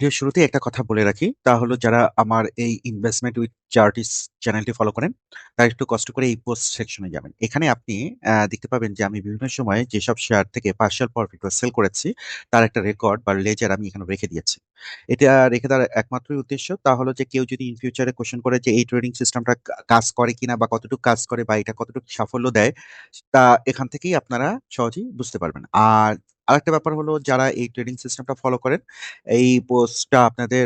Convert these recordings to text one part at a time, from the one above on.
ভিডিওর শুরুতেই একটা কথা বলে রাখি। তা হলো যারা আমার এই ইনভেস্টমেন্ট উইথ চার্টিস চ্যানেলটি ফলো করেন, তারা একটু কষ্ট করে এই পোস্ট সেকশনে যাবেন। এখানে আপনি দেখতে পাবেন যে আমি বিভিন্ন সময়ে যেসব শেয়ার থেকে পার্শিয়াল প্রফিট বা সেল করেছি, তার একটা রেকর্ড বা লেজার আমি এখানে রেখে দিয়েছি। এটা রেখে দেওয়ার একমাত্রই উদ্দেশ্য তা হলো যে কেউ যদি ইন ফিউচারে কোয়েশ্চেন করে যে এই ট্রেডিং সিস্টেমটা কাজ করে কিনা বা কতটুকু কাজ করে বা এটা কতটুকু সাফল্য দেয়, তা এখান থেকেই আপনারা সহজেই বুঝতে পারবেন। আর আরেকটা ব্যাপার হলো যারা এই ট্রেডিং সিস্টেমটা ফলো করেন, এই পোস্টটা আপনাদের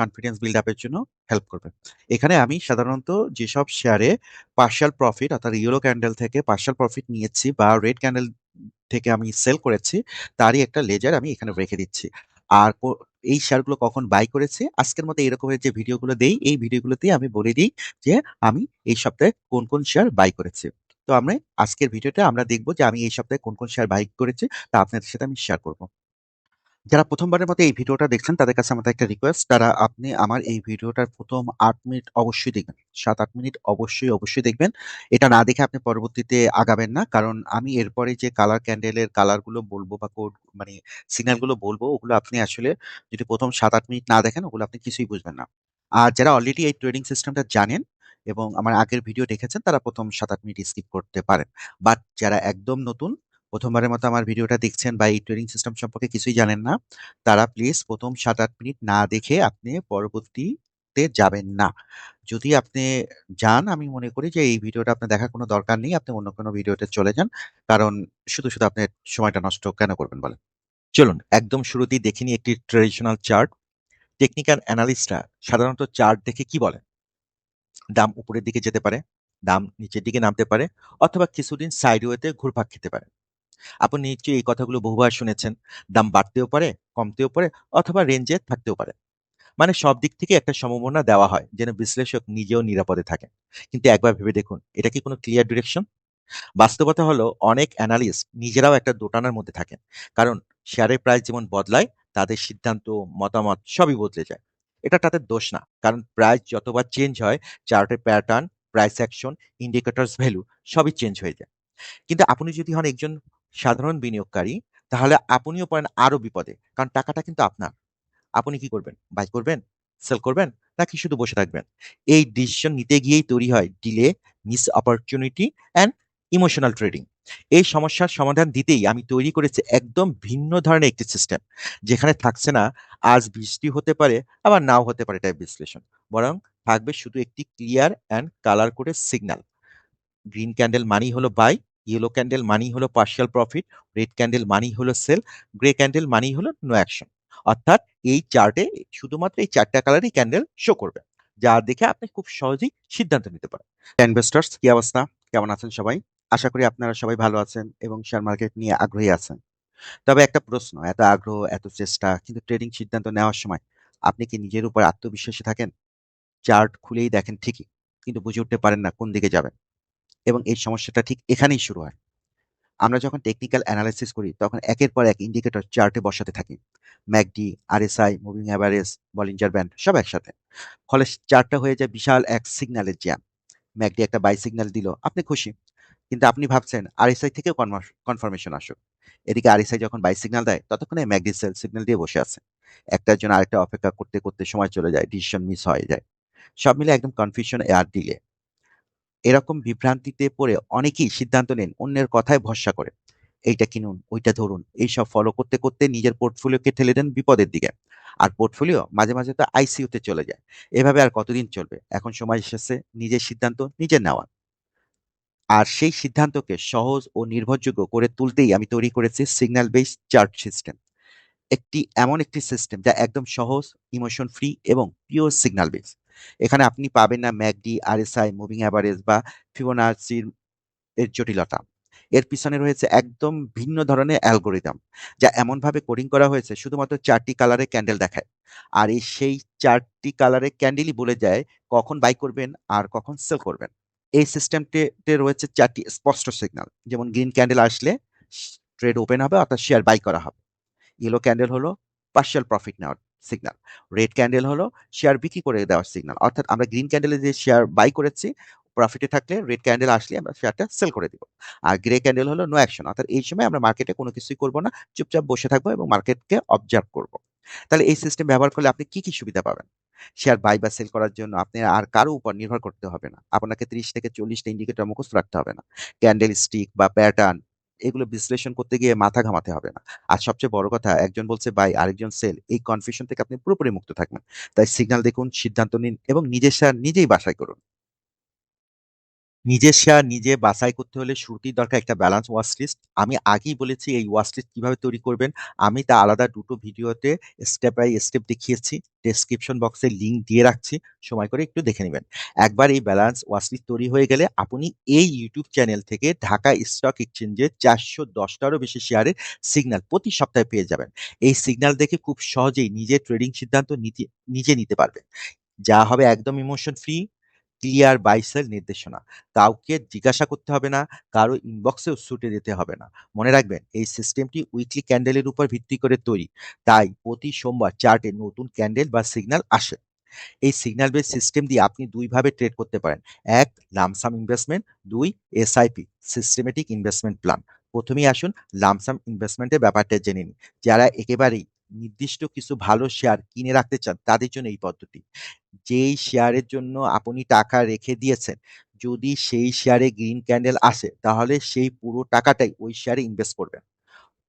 কনফিডেন্স বিল্ড আপের জন্য হেল্প করবে। এখানে আমি সাধারণত যেসব শেয়ারে পার্শিয়াল প্রফিট অর্থাৎ ইয়েলো ক্যান্ডেল থেকে পার্শিয়াল প্রফিট নিয়েছি বা রেড ক্যান্ডেল থেকে আমি সেল করেছি, তারই একটা লেজার আমি এখানে রেখে দিচ্ছি। আর এই শেয়ারগুলো কখন বাই করেছে আজকের মতো এরকমের যে ভিডিওগুলো দেই, এই ভিডিওগুলোতেই আমি বলে দিই যে আমি এই সপ্তাহে কোন, কোন শেয়ার বাই করেছি। তো আমরা আজকের ভিডিওতে আমরা দেখব যে আমি এই সপ্তাহে কোন, কোন শেয়ার বাই করেছি তা আপনাদের সাথে আমি শেয়ার করব। যারা ১ম বারের মতো এই ভিডিওটা দেখছেন তাদের কাছে আমাদের একটা রিকোয়েস্ট তারা আপনি আমার এই ভিডিওটার ১ম ৮ মিনিট অবশ্যই দেখবেন। ৭-৮ মিনিট অবশ্যই, অবশ্যই দেখবেন। এটা না দেখে আপনি পরবর্তীতে আগাবেন না। কারণ আমি এরপরে যে কালার ক্যান্ডেলের কালারগুলো বলব বা কোড মানে সিগন্যালগুলো বলব ওগুলো আপনি আসলে যদি ১ম ৭-৮ মিনিট না দেখেন ওগুলো আপনি কিছুই বুঝবেন না। আর যারা অলরেডি এই ট্রেডিং সিস্টেমটা জানেন এবং আমার আগের ভিডিও দেখেছেন তারা ১ম ৭-৮ মিনিট স্কিপ করতে পারেন। বাট যারা একদম নতুন প্রথমবারের মতো আমার ভিডিওটা দেখছেন বা এই ট্রেডিং সিস্টেম সম্পর্কে কিছুই জানেন না, তারা প্লিজ ১ম ৭-৮ মিনিট না দেখে আপনি পরবর্তীতে যাবেন না। যদি আপনি যান আমি মনে করি যে এই ভিডিওটা আপনার দেখার কোনো দরকার নেই। আপনি অন্য কোনো ভিডিওতে চলে যান। কারণ শুধু, শুধু আপনি সময়টা নষ্ট কেন করবেন বলেন? চলুন একদম শুরুতেই দেখে নিই একটি ট্রেডিশনাল চার্ট। টেকনিক্যাল অ্যানালিস্টরা সাধারণত চার্ট দেখে কি বলেন? দাম উপরের দিকে যেতে পারে, দাম নিচের দিকে নামতে পারে অথবা কিছুদিন সাইডওয়েতে ঘুরপাক খেতে পারে। আপনি নিশ্চয়ই এই কথাগুলো বহুবার শুনেছেন। দাম বাড়তেও পারে, কমতেও পারে অথবা রেঞ্জে থাকতেও পারে। মানে সব দিক থেকে একটা সম্ভাবনা দেওয়া হয় যেন বিশ্লেষক নিজেও নিরাপদে থাকে কিন্তু একবার ভেবে দেখুন, এটা কি কোনো ক্লিয়ার ডিরেকশন? বাস্তবতা হলো অনেক অ্যানালিস্ট নিজেরাও একটা দোটানার মধ্যে থাকেন। কারণ শেয়ারের প্রাইস যেমন বদলায়, তাদের সিদ্ধান্ত, মতামত সবই বদলে যায়। এটা তাদের দোষ না। কারণ প্রাইস যতবার চেঞ্জ হয়, চার্টের pattern, price action, indicators value সবই চেঞ্জ হয়ে যায়। কিন্তু আপনি যদি হন একজন সাধারণ বিনিয়োগকারী, তাহলে আপনিও পড়েন আরও বিপদে। কারণ টাকাটা কিন্তু আপনার। আপনি কি করবেন? বাই করবেন? সেল করবেন? নাকি শুধু বসে থাকবেন? এই ডিসিশন নিতে গিয়েই তৈরি হয় delay, miss opportunity and emotional trading. এই সমস্যার সমাধান দিতেই আমি তৈরি করেছি একদম ভিন্ন ধরনের একটি সিস্টেম। যেখানে থাকছে না আজ বৃষ্টি হতে পারে, আবার নাও হতে পারে টাইপ বিশ্লেষণ। বরং থাকবে শুধু একটি ক্লিয়ার অ্যান্ড কালার কোডের সিগন্যাল। গ্রিন ক্যান্ডেল মানি হলো বাই, ইয়েলো ক্যান্ডেল মানি হলো পার্শিয়াল প্রফিট, রেড ক্যান্ডেল মানি হলো সেল, গ্রে ক্যান্ডেল মানেই হলো নো অ্যাকশন। অর্থাৎ এই চার্টে শুধুমাত্র এই ৪ টা কালারই ক্যান্ডেল শো করবে। যা দেখে আপনি খুব সহজেই সিদ্ধান্ত নিতে পারেন। ইনভেস্টর্স কি অবস্থা? কেমন আছেন সবাই? আশা করি আপনারা সবাই ভালো আছেন এবং শেয়ার মার্কেট নিয়ে আগ্রহী আছেন। তবে একটা প্রশ্ন, এত আগ্রহ, এত চেষ্টা কিন্তু ট্রেডিং সিদ্ধান্ত নেওয়ার সময় আপনি কি নিজের উপর আত্মবিশ্বাসী থাকেন? চার্ট খুলেই দেখেন ঠিকই, কিন্তু বুঝে উঠতে পারেন না কোন দিকে যাবেন। এবং এই সমস্যাটা ঠিক এখানেই শুরু হয়। আমরা যখন টেকনিক্যাল অ্যানালাইসিস করি তখন একের পর এক ইন্ডিকেটর চার্টে বসাতে থাকি। MACD, RSI, moving average, Bollinger band সব একসাথে। ফলে চার্টটা হয়ে যায় বিশাল এক সিগন্যালের জ্যাম। ম্যাকডি একটা বাই সিগন্যাল দিল, আপনি খুশি। কিন্তু আপনি ভাবছেন আরএসআই থেকেও কনফার্মেশন আসুক। এদিকে আরএসআই যখন বাই সিগন্যাল দেয় ততক্ষণে ম্যাকডি সেল সিগন্যাল দিয়ে বসে আছে। একটার জন্য আরেকটা অপেক্ষা করতে, করতে সময় চলে যায়, ডিসিশন মিস হয়ে যায়। সব মিলে একদম কনফিউশন আর ডিলে। এরকম বিভ্রান্তিতে পড়ে অনেকেই সিদ্ধান্ত নেন অন্যের কথায় ভরসা করে। এইটা কিনুন, ওইটা ধরুন। এইসব ফলো করতে, করতে নিজের পোর্টফোলিওকে ঠেলে দেন বিপদের দিকে। আর পোর্টফোলিও মাঝে, মাঝে তো আইসিইউতে চলে যায়। এভাবে আর কতদিন চলবে? এখন সময় এসেছে নিজের সিদ্ধান্ত নিজে নেওয়ার। আর সেই সিদ্ধান্তকে সহজ ও নির্ভরযোগ্য করে তুলতেই আমি তৈরি করেছি সিগন্যাল বেসড চার্ট সিস্টেম। একটি এমন একটি সিস্টেম যা একদম সহজ, ইমোশন ফ্রি এবং পিওর সিগন্যাল বেস। এখানে আপনি পাবেন না ম্যাকডি, আরএসআই, মুভিং অ্যাভারেজ বা ফিবোনাচির এর জটিলতা। এর পিছনে রয়েছে একদম ভিন্ন ধরনের অ্যালগোরিদম যা এমনভাবে কোডিং করা হয়েছে শুধুমাত্র ৪ টি কালারে ক্যান্ডেল দেখায়। আর এই সেই ৪ টি কালারের ক্যান্ডেলই বলে যায় কখন বাই করবেন আর কখন সেল করবেন। এই সিস্টেমটিতে রয়েছে চারটি স্পষ্ট সিগনাল যেমন গ্রিন ক্যান্ডেল আসলে ট্রেড ওপেন হবে অর্থাৎ শেয়ার বাই করা হবে। ইয়েলো ক্যান্ডেল হলো পার্শিয়াল প্রফিট নেওয়ার সিগনাল রেড ক্যান্ডেল হলো শেয়ার বিক্রি করে দেওয়ার সিগনাল অর্থাৎ আমরা গ্রিন ক্যান্ডেলে যে শেয়ার বাই করেছি প্রফিটে থাকলে রেড ক্যান্ডেল আসলে আমরা শেয়ারটা সেল করে দিব। আর গ্রে ক্যান্ডেল হলো নো অ্যাকশন অর্থাৎ এই সময় আমরা মার্কেটে কোনো কিছুই করব না। চুপচাপ বসে থাকব এবং মার্কেটকে অবজার্ভ করব। তাহলে এই সিস্টেম ব্যবহার করলে আপনি কি, কি সুবিধা পাবেন? শেয়ার বাই বা সেল করার জন্য আপনি আর কারও উপর নির্ভর করতে হবে না। আপনাকে ৩০ থেকে ৪০ টা ইন্ডিকেটর মুখস্থ রাখতে হবে না। ক্যান্ডেল স্টিক বা প্যাটার্ন এগুলো বিশ্লেষণ করতে গিয়ে মাথা ঘামাতে হবে না। আর সবচেয়ে বড় কথা একজন বলছে বাই আরেকজন সেল এই কনফিউশন থেকে আপনি পুরোপুরি মুক্ত থাকবেন। তাই সিগন্যাল দেখুন, সিদ্ধান্ত নিন এবং নিজের শেয়ার নিজেই বাছাই করুন। নিজের শেয়ার নিজে বাছাই করতে হলে শুরুতেই দরকার একটা ব্যালান্স ওয়াচ লিস্ট। আমি আগেই বলেছি এই ওয়াচ লিস্ট কীভাবে তৈরি করবেন। আমি তা আলাদা দুটো ভিডিওতে স্টেপ বাই স্টেপ দেখিয়েছি। ডেসক্রিপশন বক্সে লিংক দিয়ে রাখছি। সময় করে একটু দেখে নেবেন একবার এই ব্যালান্স ওয়াচ লিস্ট তৈরি হয়ে গেলে আপনি এই ইউটিউব চ্যানেল থেকে ঢাকা স্টক এক্সচেঞ্জে চারশো দশটারও বেশি শেয়ারের সিগন্যাল প্রতি সপ্তাহে পেয়ে যাবেন। এই সিগন্যাল দেখে খুব সহজেই নিজের ট্রেডিং সিদ্ধান্ত নিতে নিজে নিতে পারবেন। যা হবে একদম emotion free, clear buy sell নির্দেশনা। কাউকে জিজ্ঞাসা করতে হবে না, কারও ইনবক্সেও ছুটে যেতে হবে না। মনে রাখবেন এই সিস্টেমটি উইকলি ক্যান্ডেলের উপর ভিত্তি করে তৈরি। তাই প্রতি সোমবার চার্টে নতুন ক্যান্ডেল বা সিগন্যাল আসে। এই সিগন্যাল বেস সিস্টেম দিয়ে আপনি দুইভাবে ট্রেড করতে পারেন। ১ lump sum investment, ২ SIP systematic investment plan. প্রথমেই আসুন লামসাম ইনভেস্টমেন্টের ব্যাপারটা জেনে নিন যারা একেবারেই নির্দিষ্ট কিছু ভালো শেয়ার কিনে রাখতে চান তাদের জন্য এই পদ্ধতি। যেই শেয়ারের জন্য আপনি টাকা রেখে দিয়েছেন, যদি সেই শেয়ারে গ্রিন ক্যান্ডেল আসে তাহলে সেই পুরো টাকাটাই ওই শেয়ারে ইনভেস্ট করবেন।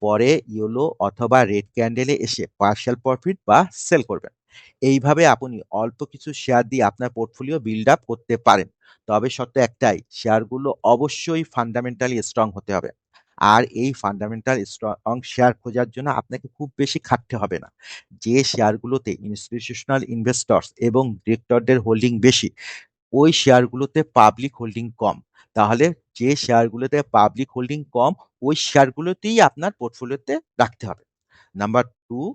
পরে ইয়েলো অথবা রেড ক্যান্ডেলে এসে পার্শিয়াল প্রফিট বা সেল করবেন। এইভাবে আপনি অল্প কিছু শেয়ার দিয়ে আপনার পোর্টফোলিও বিল্ড আপ করতে পারেন। তবে শর্ত একটাই, শেয়ারগুলো অবশ্যই ফান্ডামেন্টালি স্ট্রং হতে হবে। আর এই ফান্ডামেন্টাল স্ট্রং শেয়ার খোঁজার জন্য আপনাকে খুব বেশি খাটতে হবে না। যে শেয়ারগুলোতে ইনস্টিটিউশনাল ইনভেস্টরস এবং ডিরেক্টরদের হোল্ডিং বেশি, ওই শেয়ারগুলোতে পাবলিক হোল্ডিং কম। তাহলে যে শেয়ারগুলোতে পাবলিক হোল্ডিং কম, ওই শেয়ারগুলোতেই আপনার পোর্টফোলিওতে রাখতে হবে। Number ২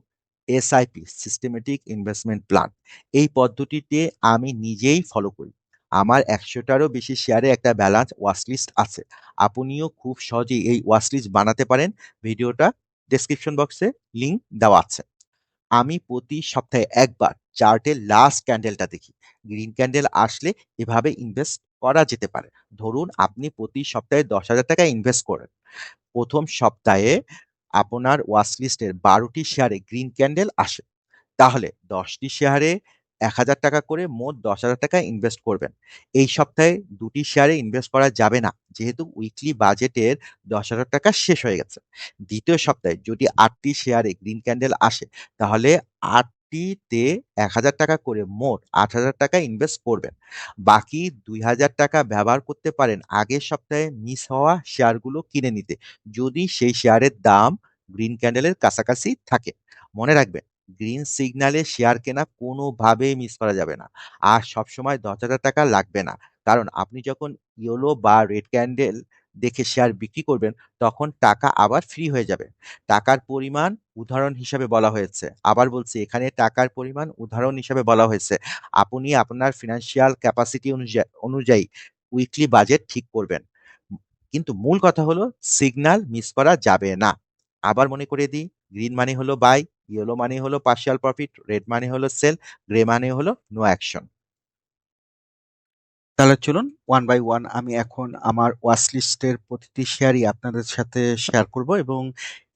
SIP systematic investment plan. এই পদ্ধতিতে আমি নিজেই ফলো করি। আমার একশোটারও বেশি শেয়ারে একটা ব্যালান্স ওয়াচ লিস্ট আছে। আপনিও খুব সহজেই এই ওয়াচ লিস্ট বানাতে পারেন। ভিডিওটা ডেসক্রিপশন বক্সে লিঙ্ক দেওয়া আছে। আমি প্রতি সপ্তাহে একবার চার্টের লাস্ট ক্যান্ডেলটা দেখি। গ্রিন ক্যান্ডেল আসলে এভাবে ইনভেস্ট করা যেতে পারে। ধরুন আপনি প্রতি সপ্তাহে ৳১০,০০০ ইনভেস্ট করেন। প্রথম সপ্তাহে আপনার ওয়াচ লিস্টের ১২ টি শেয়ারে গ্রিন ক্যান্ডেল আসে। তাহলে ১০ টি শেয়ারে ৳১,০০০ করে মোট ৳১০,০০০ ইনভেস্ট করবেন। এই সপ্তাহে দুটি শেয়ারে ইনভেস্ট করা যাবে না। যেহেতু উইকলি বাজেটের ৳১০,০০০ শেষ হয়ে গেছে। দ্বিতীয় সপ্তাহে যদি আটটি শেয়ারে গ্রিন ক্যান্ডেল আসে তাহলে ৮ টিতে ৳১,০০০ করে মোট ৳৮,০০০ ইনভেস্ট করবেন। বাকি ৳২,০০০ ব্যবহার করতে পারেন আগের সপ্তাহে মিস হওয়া শেয়ারগুলো কিনে নিতে। যদি সেই শেয়ারের দাম গ্রিন ক্যান্ডেলের কাছাকাছি থাকে। মনে রাখবেন গ্রিন সিগন্যালে শেয়ার কেনা কোনোভাবেই মিস করা যাবে না। আর সবসময় ৳১০,০০০ লাগবে না। কারণ আপনি যখন ইয়েলো বা রেড ক্যান্ডেল দেখে শেয়ার বিক্রি করবেন তখন টাকা আবার ফ্রি হয়ে যাবে। টাকার পরিমাণ উদাহরণ হিসাবে বলা হয়েছে। আবার বলছি এখানে টাকার পরিমাণ উদাহরণ হিসাবে বলা হয়েছে। আপনি আপনার ফিনান্সিয়াল ক্যাপাসিটি অনুযায়ী অনুযায়ী উইকলি বাজেট ঠিক করবেন। কিন্তু মূল কথা হলো সিগন্যাল মিস করা যাবে না। আবার মনে করে দিই, গ্রিন মানে হলো বাই, ইয়েলো মানে হলো পার্শিয়াল প্রফিট, রেড মানে হলো সেল, গ্রে মানে হলো নো অ্যাকশন। তাহলে চলুন ওয়ান বাই ওয়ান আমি এখন আমার ওয়াচ লিস্টের প্রতিটি শেয়ারই আপনাদের সাথে শেয়ার করব এবং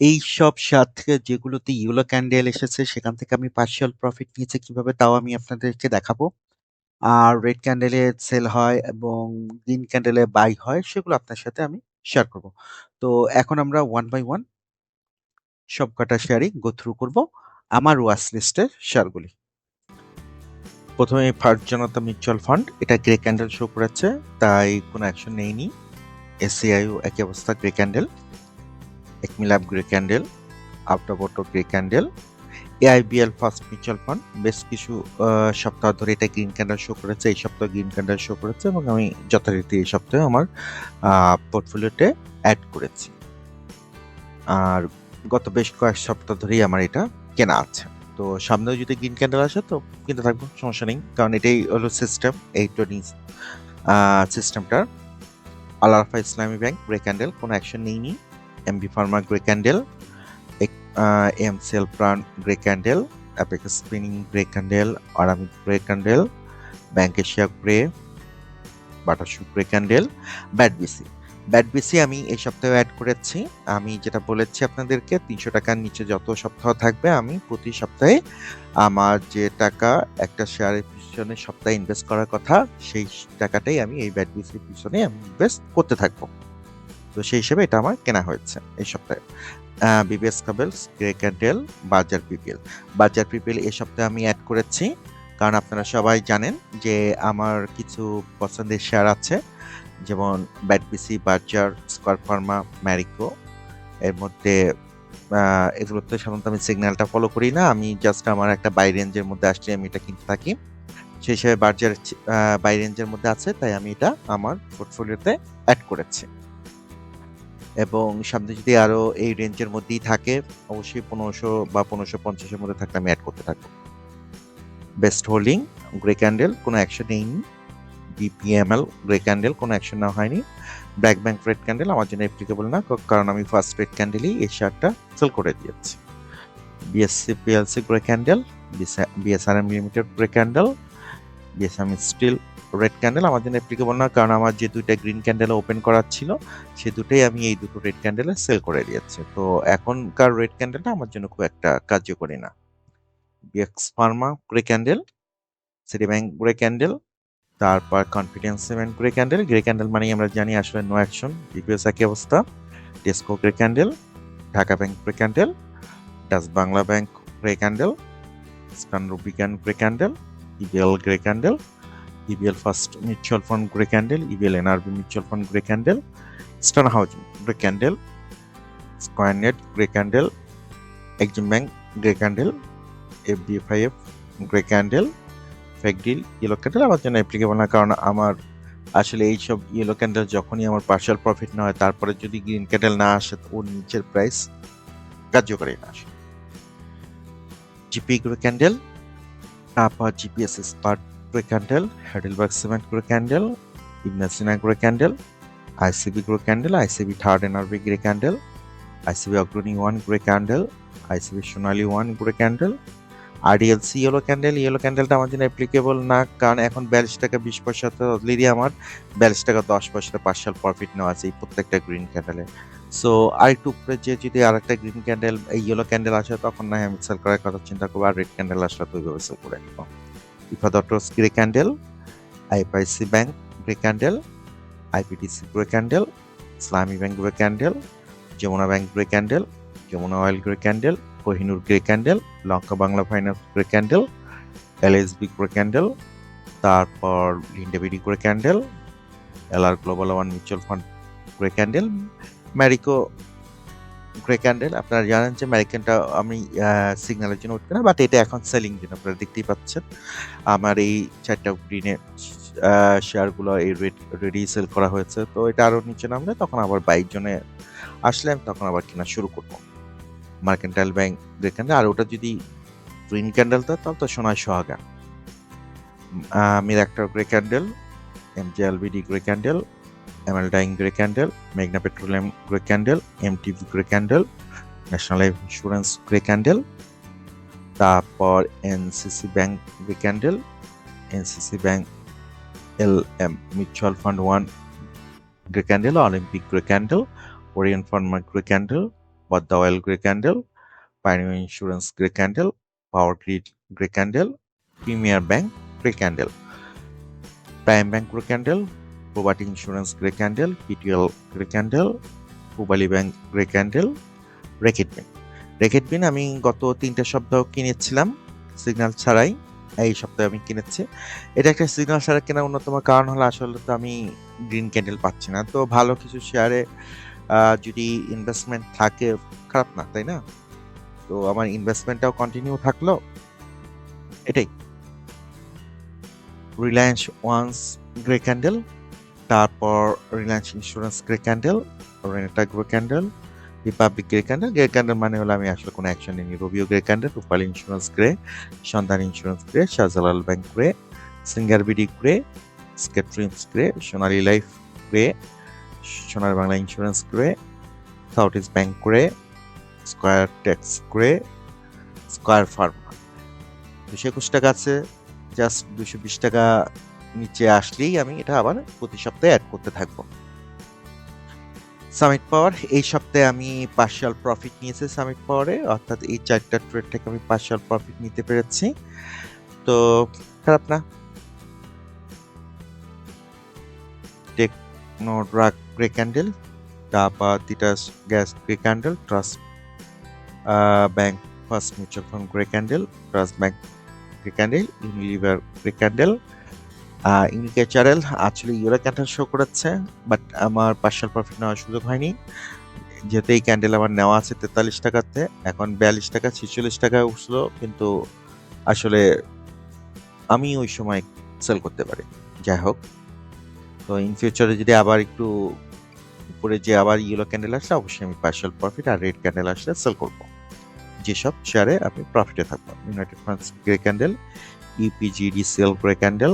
এই সব শেয়ার থেকে যেগুলোতে ইয়েলো ক্যান্ডেল এসেছে সেখান থেকে আমি পার্শিয়াল প্রফিট নিয়েছি কীভাবে তাও আমি আপনাদেরকে দেখাবো। আর রেড ক্যান্ডেলে সেল হয় এবং গ্রিন ক্যান্ডেলে বাই হয় সেগুলো আপনার সাথে আমি শেয়ার করব। তো এখন আমরা ওয়ান বাই ওয়ান সবকটা শেয়ারই গো থ্রু করব আমার ওয়াচ লিস্টের শেয়ারগুলি। প্রথমে ফার্স্ট জনতা মিউচুয়াল ফান্ড এটা গ্রে ক্যান্ডেল শো করেছে তাই কোনো অ্যাকশন নেইনি। এসসিআইও একই অবস্থা গ্রে ক্যান্ডেল। একমিলাব grey candle, আউটাবোটো grey candle, AIBL first mutual fund বেশ কিছু সপ্তাহ ধরে এটা গ্রিন ক্যান্ডেল শো করেছে। এই সপ্তাহে গ্রিন ক্যান্ডেল শো করেছে এবং আমি যথারীতি এই সপ্তাহে আমার পোর্টফোলিওতে অ্যাড করেছি। আর গত বেশ কয়েক সপ্তাহ ধরেই আমার এটা কেনা আছে। তো সামনেও যদি গ্রিন ক্যান্ডেল আসে তো কিনতে থাকব সমস্যা নেই। কারণ এটাই হলো সিস্টেম এই trading সিস্টেমটার। Al Arafah Islami bank grey candle কোনো অ্যাকশন নেইনি। এমবি ফার্মা গ্রে ক্যান্ডেল, এক আ MCL Pran grey candle, Apex spinning grey candle, Aramaic grey candle, bank Asia grey, Bata shoe grey candle, BAT BC. BAT BC আমি এই সপ্তাহে add করেছি। আমি যেটা বলেছি আপনাদেরকে, তিনশো টাকার নিচে যত সপ্তাহ থাকবে, আমি প্রতি সপ্তাহে আমার যে টাকা একটা শেয়ারের পিছনে সপ্তাহে ইনভেস্ট করার কথা, সেই টাকাটাই আমি এই ব্যাট বেসির পিছনে আমি ইনভেস্ট করতে থাকব। তো সেই হিসেবে এটা আমার কেনা হয়েছে এই সপ্তাহে। বিবিএস কাবেলস গ্রে ক্যান্ডেল বাজার পিপিএল বাজার পিপিএল এই সপ্তাহে আমি অ্যাড করেছি। কারণ আপনারা সবাই জানেন যে আমার কিছু পছন্দের শেয়ার আছে। যেমন BATBC Berger Square Pharma Marico. এর মধ্যে আহ, এগুলোতে সাধারণত আমি সিগন্যালটা ফলো করি না। আমি জাস্ট আমার একটা বাই রেঞ্জের মধ্যে আসলে আমি এটা কিনতে থাকি। সেই হিসেবে বার্জার বাই রেঞ্জের মধ্যে আছে তাই আমি এটা আমার পোর্টফোলিওতে অ্যাড করেছি। এবং সামনে যদি আরও এই রেঞ্জের মধ্যেই থাকে অবশ্যই পনেরোশো বা পনেরোশো পঞ্চাশের মধ্যে থাকলে আমি অ্যাড করতে থাকব। বেস্ট হোল্ডিং গ্রে ক্যান্ডেল কোনো অ্যাকশন নেইনি। বিপিএমএল গ্রে ক্যান্ডেল কোনো অ্যাকশন নেওয়া হয়নি। ব্ল্যাক ব্যাংক রেড ক্যান্ডেল আমার জন্য অ্যাপ্লিকেবল না কারণ আমি ফার্স্ট রেড ক্যান্ডেলই এই শেয়ারটা সেল করে দিয়েছি। BSC PLC grey candle BSRM limited grey candle BSM steel red candle আমার জন্য অ্যাপ্লিকেবল না, কারণ আমার যে দুইটা গ্রিন ক্যান্ডেল ওপেন করার ছিল, সে দুটোই আমি এই দুটো রেড ক্যান্ডেলে সেল করে দিয়েছি। তো এখনকার রেড ক্যান্ডেলটা আমার জন্য খুব একটা কার্যকরী না। BX pharma grey candle city bank grey candle তারপর confidence cement grey candle grey candle মানে আমরা জানি আসলে নো অ্যাকশন বিপিএস একই অবস্থা Tesco grey candle Dhaka bank grey candle Dutch Bangla bank grey candle স্টান রুবিকান grey candle EBL grey candle EBL first mutual fund grey candle EBL NRB mutual fund grey candle স্টান housing grey candle square knit grey candle Exim bank grey candle FBFIF grey candle FEKDIL yellow candle আমার জন্য applicable না, কারণ আমার আসলে এই সব yellow candle যখনই আমার পার্শাল প্রফিট না হয়, তারপরে যদি গ্রিন ক্যান্ডেল না আসে, তো ওর নিচের প্রাইস কার্যকরী না আসে জিপি গ্রো ক্যান্ডেল তারপর জিপিএস স্পার্ট grey candle Heidelberg cement grey candle ইগনাসিনা grey candle ICB grey candle ICB third N NRB grey candle ICB Agrani one grey candle ICB Sonali one grey candle RDLC yellow candle yellow ক্যান্ডেলটা আমার জন্য applicable না, কারণ এখন বিয়াল্লিশ টাকা বিশ পয়সা তো অলরেডি আমার বিয়াল্লিশ টাকা দশ পয়সা পার্শাল প্রফিট নেওয়া আছে এই প্রত্যেকটা গ্রিন ক্যান্ডেলে সো আরেকটু উপরে যে যদি আর একটা গ্রিন ক্যান্ডেল এই ইয়েলো ক্যান্ডেল আসে, তখন না আমি সেল করার কথা চিন্তা করব, আর রেড ক্যান্ডেল আসলে তো ওইভাবে সেল করে নিবো ইফা দটস grey candle IPIC bank grey candle IPTC grey candle Islami bank grey candle Jamuna bank grey candle Jamuna oil grey candle Kohinoor grey candle Lanka Bangla finance grey candle LSB grey candle তারপর Linde BD grey candle LR global one mutual fund grey candle Marico grey candle আপনারা জানেন যে ম্যারিকেনটা আমি সিগন্যালের জন্য উঠবে না but এটা এখন সেলিং জন্য আপনারা দেখতেই পাচ্ছেন। আমার এই চারটা গ্রিনে শেয়ারগুলো এই রেড রেডি সেল করা হয়েছে। তো এটা আরও নিচে নামলে তখন আবার বাইক জনে আসলে আমি তখন আবার কেনা শুরু করব। মার্কেন্টাইল ব্যাংক ক্যান্ডেল আর ওটা যদি গ্রিন ক্যান্ডেল তো তাহলে তো সোনায় সোহাগা মিরাক্টার grey candle M G L MGLBD grey candle ML dyeing grey candle মেঘনা petroleum grey candle MTV grey candle national life insurance grey candle তারপর NCC bank grey candle NCC bank L M mutual fund one grey candle Olympic grey candle Orion pharma grey candle Padma oil grey candle pioneer insurance grey candle power grid grey candle premier bank grey candle prime bank grey candle property insurance grey candle PTL grey candle Pubali bank grey candle Reckitt Ben Reckitt Ben আমি গত তিনটে সপ্তাহ কিনেছিলাম signal ছাড়াই। এই সপ্তাহে আমি কিনেছি। এটা একটা সিগন্যাল ছাড়া কেনার অন্যতম কারণ হলো আসলে তো আমি গ্রিন ক্যান্ডেল পাচ্ছি না। তো ভালো কিছু শেয়ারে যদি ইনভেস্টমেন্ট থাকে, খারাপ না, তাই না? তো আমার ইনভেস্টমেন্টটাও কন্টিনিউ থাকল। এটাই। রিলায়েন্স ওয়ান্স গ্রে ক্যান্ডেল তারপর Reliance insurance grey candle Renata grey candle Republic grey candle grey candle মানে হলো আমি আসলে কোনো অ্যাকশন নিইনি। রবিও grey candle Rupali insurance grey Sandhani insurance grey Shahjalal bank grey Singer BD grey স্কেট্রিমস grey Sonali life grey Sonar Bangla insurance grey south east bank grey square tax grey square pharma দুশো একুশ টাকা আছে just দুশো বিশ টাকা নিচে আসলেই আমি এটা আবার প্রতি সপ্তাহে অ্যাড করতে থাকব। সামিট পাওয়ার এই সপ্তাহে আমি পার্শিয়াল প্রফিট নিয়েছি সামিট পাওয়ারে অর্থাৎ এই চারটা ট্রেড থেকে আমি পার্শিয়াল প্রফিট নিতে পেরেছি। তো, খারাপ না। টেকনো ড্রাগ গ্রে ক্যান্ডেল তারপর Titas gas grey candle trust bank first mutual fund grey candle trust bank grey candle Unilever grey candle ইউনিকেচারেল আসলে ইউরো ক্যান্ডেল শো করেছে বাট আমার পার্শাল প্রফিট নেওয়ার সুযোগ হয়নি। যেহেতু এই ক্যান্ডেল আমার নেওয়া আছে তেতাল্লিশ টাকাতে, এখন বিয়াল্লিশ টাকা, ছেচল্লিশ টাকায় উঠল, কিন্তু আসলে আমি ওই সময় সেল করতে পারি। যাই হোক। তো ইন ফিউচারে যদি আবার একটু উপরে যে আবার ইয়েলো ক্যান্ডেল আসলে অবশ্যই আমি পার্শাল প্রফিট আর রেড ক্যান্ডেল আসলে সেল করব। যেসব শেয়ারে আপনি প্রফিটে থাকবেন। United funds grey candle UPGD sell grey candle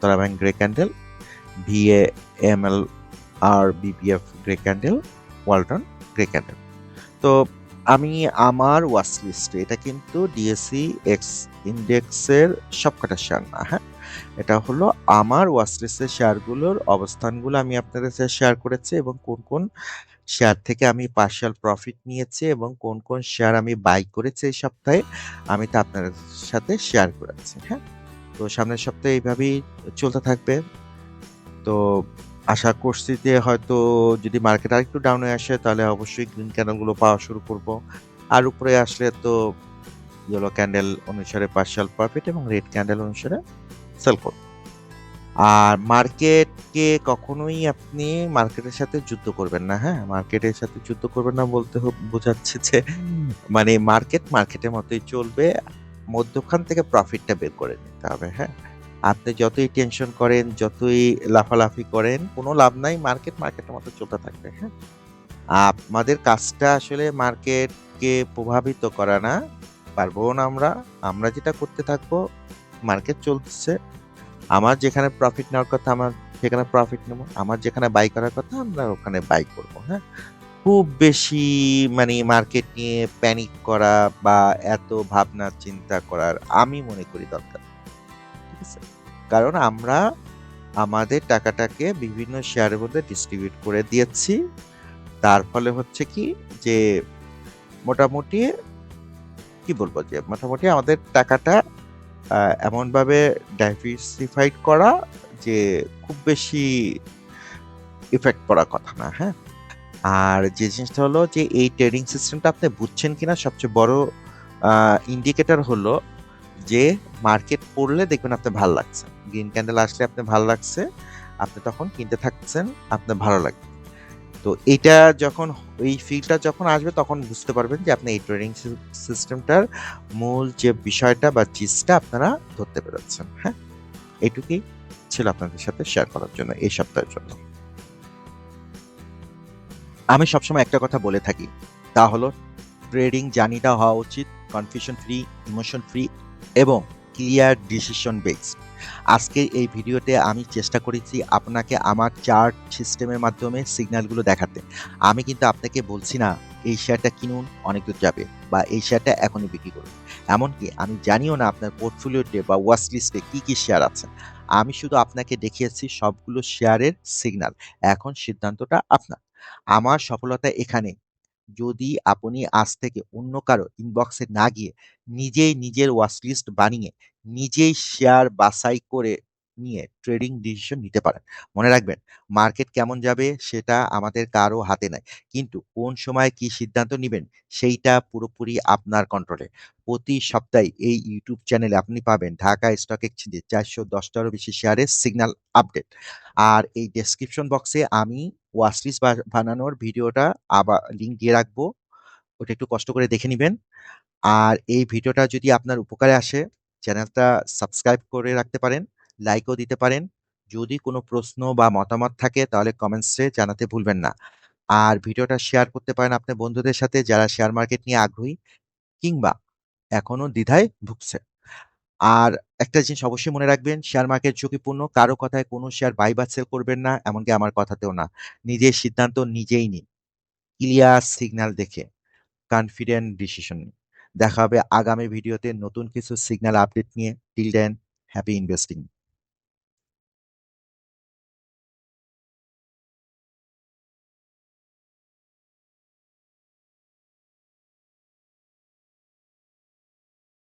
তারা bank grey candle VA M L R BPF grey candle Walton grey candle তো আমি আমার ওয়াচ লিস্টে এটা কিন্তু ডিএসসি এক্স ইন্ডেক্সের সবকটা শেয়ার না হ্যাঁ? এটা হলো আমার ওয়াচ লিস্টের শেয়ারগুলোর অবস্থানগুলো আমি আপনাদের সাথে শেয়ার করেছি এবং কোন কোন শেয়ার থেকে আমি পার্শাল প্রফিট নিয়েছি এবং কোন কোন শেয়ার আমি বাই করেছি এই সপ্তাহে, আমি তা আপনাদের সাথে শেয়ার করেছি হ্যাঁ? তো সামনের সপ্তাহে এইভাবেই চলতে থাকবে। তো আশা করছি যে হয়তো যদি মার্কেট আর একটু ডাউনে আসে, তাহলে অবশ্যই গ্রিন ক্যান্ডেলগুলো পাওয়া শুরু করব। আর উপরে আসলে তো ইয়েলো ক্যান্ডেল অনুসারে পার্শাল প্রফিট এবং রেড ক্যান্ডেল অনুসারে সেল করব আর মার্কেটকে কখনোই আপনি মার্কেটের সাথে যুদ্ধ করবেন না হ্যাঁ? মার্কেটের সাথে যুদ্ধ করবেন না বলতে বোঝাচ্ছে যে মানে মার্কেট মার্কেটের মতোই চলবে, মধ্যখান থেকে প্রফিটটা বের করে নিতে হবে হ্যাঁ? আপনি যতই টেনশন করেন, যতই লাফালাফি করেন, কোনো লাভ নাই, মার্কেট মার্কেটের মতো চলতে থাকবে হ্যাঁ? আমাদের কাজটা আসলে মার্কেটকে প্রভাবিত করা না, পারব না আমরা আমরা যেটা করতে থাকব মার্কেট চলছে আমার যেখানে প্রফিট নেওয়ার কথা আমার সেখানে প্রফিট নেব, আমার যেখানে বাই করার কথা আমরা ওখানে বাই করব হ্যাঁ? খুব বেশি মানে মার্কেট নিয়ে প্যানিক করা বা এত ভাবনা চিন্তা করার আমি মনে করি দরকার, ঠিক আছে? কারণ আমরা আমাদের টাকাটাকে বিভিন্ন শেয়ারের মধ্যে ডিস্ট্রিবিউট করে দিয়েছি, তার ফলে হচ্ছে কি যে মোটামুটি, কি বলব যে মোটামুটি আমাদের টাকাটা এমনভাবে ডাইভার্সিফাইড করা যে খুব বেশি ইফেক্ট পড়ার কথা না হ্যাঁ? আর যে জিনিসটা হলো যে এই ট্রেডিং সিস্টেমটা আপনি বুঝছেন কিনা, সবচেয়ে বড় ইন্ডিকেটর হলো যে মার্কেট পড়লে দেখবেন আপনার ভালো লাগছে। গ্রিন ক্যান্ডেল আসলে আপনার ভালো লাগছে, আপনি তখন কিনতে থাকছেন, আপনার ভালো লাগবে। তো এটা যখন, এই ফিলটা যখন আসবে, তখন বুঝতে পারবেন যে আপনি এই ট্রেডিং সিস্টেমটার মূল যে বিষয়টা বা চিজটা আপনারা ধরতে পেরেছেন হ্যাঁ? এটুকুই ছিল আপনাদের সাথে শেয়ার করার জন্য এই সপ্তাহের জন্য। আমি সবসময় একটা কথা বলে থাকি, তা হলো ট্রেডিং জার্নিটা হওয়া উচিত কনফিউশন ফ্রি ইমোশন ফ্রি এবং ক্লিয়ার ডিসিশন বেসড আজকে এই ভিডিওতে আমি চেষ্টা করেছি আপনাকে আমার চার্ট সিস্টেমের মাধ্যমে সিগন্যালগুলো দেখাতে। আমি কিন্তু আপনাকে বলছি না, এই শেয়ারটা কিনুন, অনেক দূর যাবে বা এই শেয়ারটা এখনই বিক্রি করুন। এমনকি আমি জানিও না আপনার পোর্টফোলিওতে বা ওয়াচ লিস্টে কী কী শেয়ার আছে। আমি শুধু আপনাকে দেখিয়েছি সবগুলো শেয়ারের সিগন্যাল। এখন সিদ্ধান্তটা আপনার। আমার সফলতা এখানে। যদি আপনি আজ থেকে অন্য কারও ইনবক্সে না গিয়ে নিজেই নিজের ওয়াচ লিস্ট বানিয়ে নিজেই শেয়ার বাছাই করে নিয়ে ট্রেডিং ডিসিশন নিতে পারেন। মনে রাখবেন মার্কেট কেমন যাবে সেটা আমাদের কারও হাতে নাই। কিন্তু কোন সময় কি সিদ্ধান্ত নেবেন সেইটা পুরোপুরি আপনার কন্ট্রোলে প্রতি সপ্তাহে এই ইউটিউব চ্যানেলে আপনি পাবেন ঢাকা স্টক এক্সচেঞ্জে চারশো দশটারও বেশি শেয়ারের সিগন্যাল আপডেট আর এই ডেসক্রিপশন বক্সে আমি ওয়াচলিস্ট বানানোর ভিডিওটা আবার লিঙ্ক দিয়ে রাখব। ওটা একটু কষ্ট করে দেখে নেবেন। আর এই ভিডিওটা যদি আপনার উপকারে আসে, চ্যানেলটা সাবস্ক্রাইব করে রাখতে পারেন লাইকও দিতে পারেন। যদি কোনো প্রশ্ন বা মতামত থাকে, তাহলে কমেন্টসে জানাতে ভুলবেন না। আর ভিডিওটা শেয়ার করতে পারেন আপনার বন্ধুদের সাথে যারা শেয়ার মার্কেট নিয়ে আগ্রহী, কিংবা এখনও দ্বিধায় ভুগছে। আর একটা জিনিস অবশ্যই মনে রাখবেন শেয়ার মার্কেট ঝুঁকিপূর্ণ, কারও কথায় কোনো শেয়ার বাই বা সেল করবেন না, এমনকি আমার কথাতেও না। নিজের সিদ্ধান্ত নিজেই নিন। ক্লিয়ার সিগন্যাল দেখে কনফিডেন্ট ডিসিশন দেখা হবে আগামী ভিডিওতে নতুন কিছু সিগন্যাল আপডেট নিয়ে। Till then happy investing